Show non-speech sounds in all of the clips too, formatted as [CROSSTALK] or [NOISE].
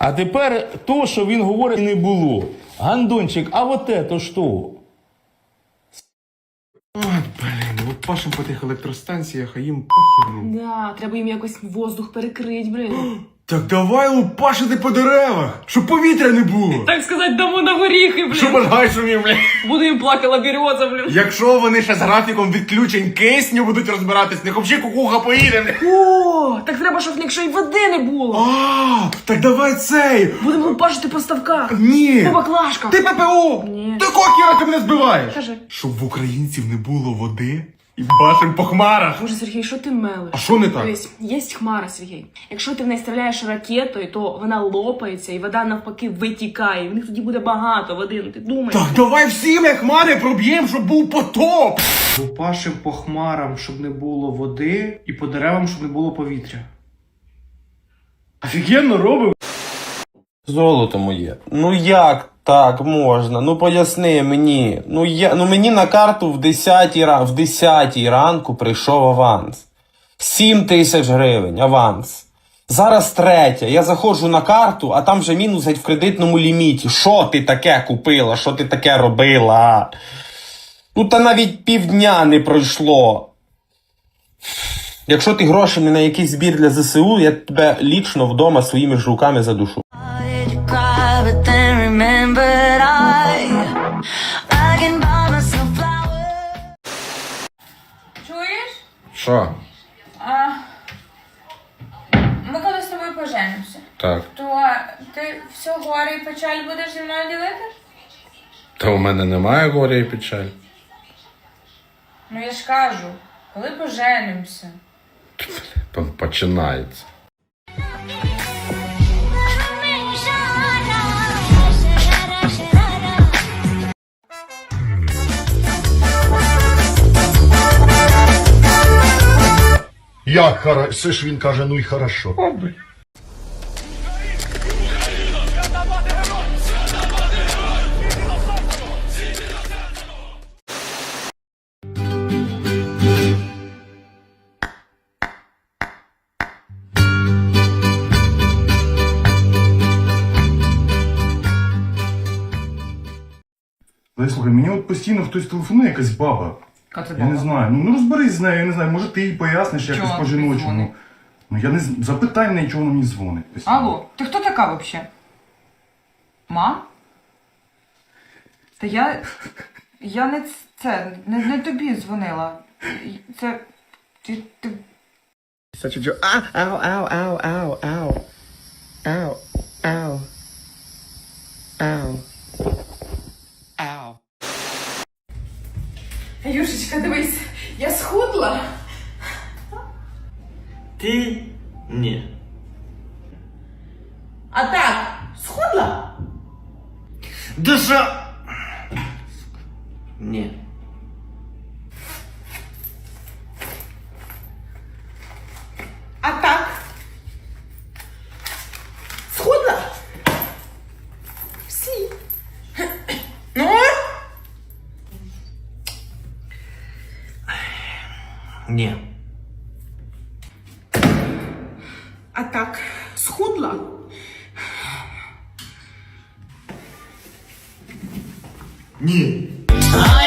А тепер то, що він говорить, не було. Гандончик, а вот это що? Блін, от пашем по тих електростанціях, а їм похер. ну. Да, треба їм якось воздух перекрити, блін. [GASPS] Так давай лупашити по деревах, щоб повітря не було. Так сказати, дамо на горіхи, Щоб блін. аж гай шумів, блін. Буду їм плакала береза, блін. Якщо вони ще з графіком відключень кисню будуть розбиратись, них взагалі кукуха поїде. блін. О, так треба, щоб в них ще й води не було. А, так давай цей. Будемо лупашити по ставках. Ні. По баклажках. Ти ППО! Ні. Ти кокіра ти мене збиваєш! Кажи. Щоб в українців не було води і бачим по хмарах. Боже, Сергій, що ти мелиш? А що не так? Дивись, є хмара, Сергій. Якщо ти в неї стріляєш ракетою, то вона лопається і вода навпаки витікає. В них тоді буде багато води. Ну ти думаєш? Так давай всі ми хмари проб'ємо, щоб був потоп! Лупашим по хмарам, щоб не було води, і по деревам, щоб не було повітря. Офігенно робив. Золото моє. Ну як так можна? Ну поясни мені. Ну я ну мені на карту в 10 ра... в 10 ранку прийшов аванс. 7 тисяч гривень аванс. Зараз третя. Я заходжу на карту, а там вже мінус геть в кредитному ліміті. Що ти таке купила? Що ти таке робила? Ну та навіть півдня не пройшло. Якщо ти гроші не на якийсь збір для ЗСУ, я тебе лічно вдома своїми ж руками задушу. But then remembered I, I can buy myself flowers. Чуєш? Що? А, ми коли з тобою поженимося, Так. то ти все горе і печаль будеш зі мною ділити? Та у мене немає горя і печаль. Ну я ж кажу, коли поженимося. Починається. Як хорошо, ж він каже, ну й хорошо. Слухай, мені от постійно хтось телефонує, якась баба. Я не знаю. Ну, ну розберись з нею, я не знаю, може ти їй поясниш якось Чого по тобі дзвонить? жіночому. Ну я не з- запитай в неї, чого вона мені дзвонить. постійно. Алло, ти хто така взагалі? Ма? Та я. Я не ц- це, не, не тобі дзвонила. Це. Ти. ти... Such a joke. Ow, ow, ow, ow, ow, ow. Ow, ow. Ow. Ow. Юшечка, дивись, я схудла. Ти ні. А так, схудла? Душа. Ні. Ні. А так, схудла? Ні. А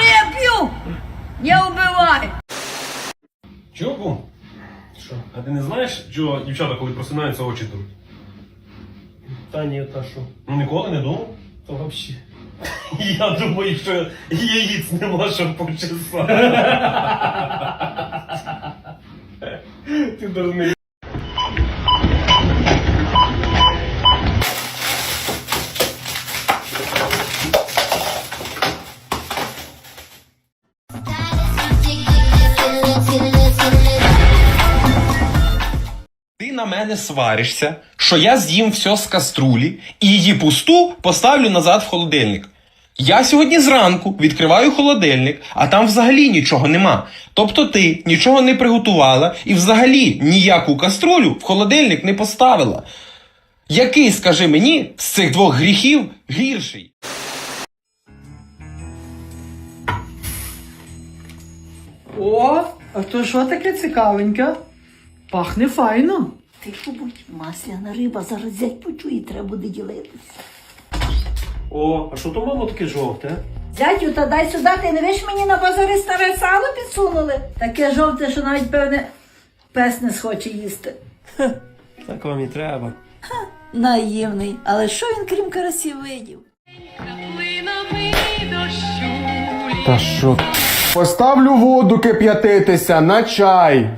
Я пью! Я убиваю! Чого? Що? А ти не знаєш, що дівчата, коли просинаються, очі труть? Та ні, та що? Ну ніколи не думав? То взагалі. [LAUGHS] Я думаю, що яїць нема, щоб почесати. [LAUGHS] Ти дурний. Мене сваришся, що я з'їм все з каструлі і її пусту поставлю назад в холодильник. Я сьогодні зранку відкриваю холодильник, а там взагалі нічого нема. Тобто ти нічого не приготувала і взагалі ніяку каструлю в холодильник не поставила. Який, скажи мені, з цих двох гріхів гірший? О, а то що таке цікавеньке? Пахне файно. Тихо будь, масляна риба, зараз зять почує, треба буде ділитися. О, а що то мама таке жовте? Зятю, та дай сюди, ти не виш мені на базарі старе сало підсунули? Таке жовте, що навіть, певне, пес не схоче їсти. Так вам і треба. Наївний, але що він крім карасів видів? Та що? Поставлю воду кип'ятитися на чай.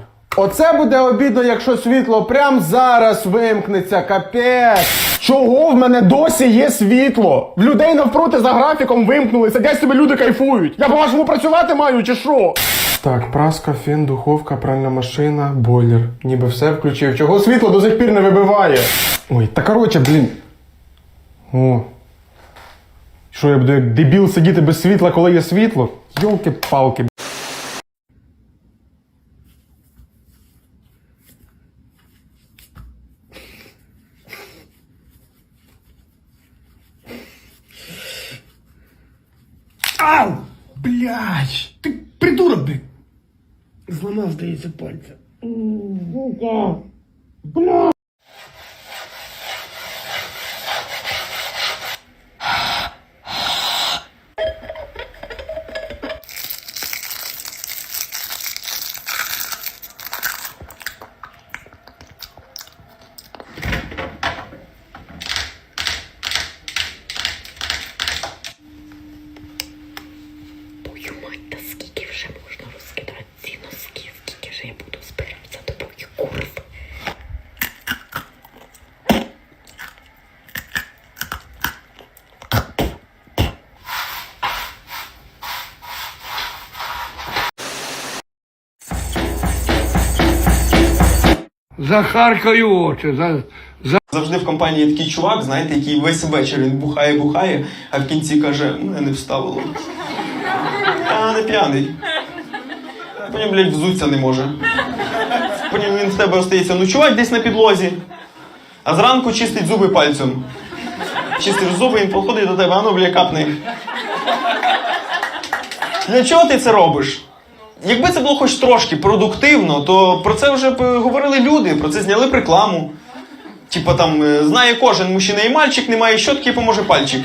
Оце буде обідно, якщо світло прям зараз вимкнеться, капець. Чого в мене досі є світло? В людей навпроти за графіком вимкнули, сидять собі люди кайфують. Я по-вашому працювати маю чи що? Так, праска, фен, духовка, пральна машина, бойлер. Ніби все включив. Чого світло до сих пір не вибиває? Ой, та коротше, блін. О. Що я буду як дебіл сидіти без світла, коли є світло? Йолки-палки. Ау! Блядь! Ти придурок, блядь! Зламав, здається, пальця. Твою мать, та скільки вже можна розкидати ці носки, скільки ж я буду збирати за тобою курв. Захаркаю очі. За... Завжди в компанії такий чувак, знаєте, який весь вечір він бухає, бухає, а в кінці каже, мене не вставило. А не п'яний. Потім, блядь, взуться не може. Потім він в тебе остається ночувати десь на підлозі, а зранку чистить зуби пальцем. Чистиш зуби, він підходить до тебе, а ну, бля, капни. Для чого ти це робиш? Якби це було хоч трошки продуктивно, то про це вже б говорили люди, про це зняли б рекламу. Типа там е, знає кожен мужчина і мальчик, немає щотки, поможе пальчик.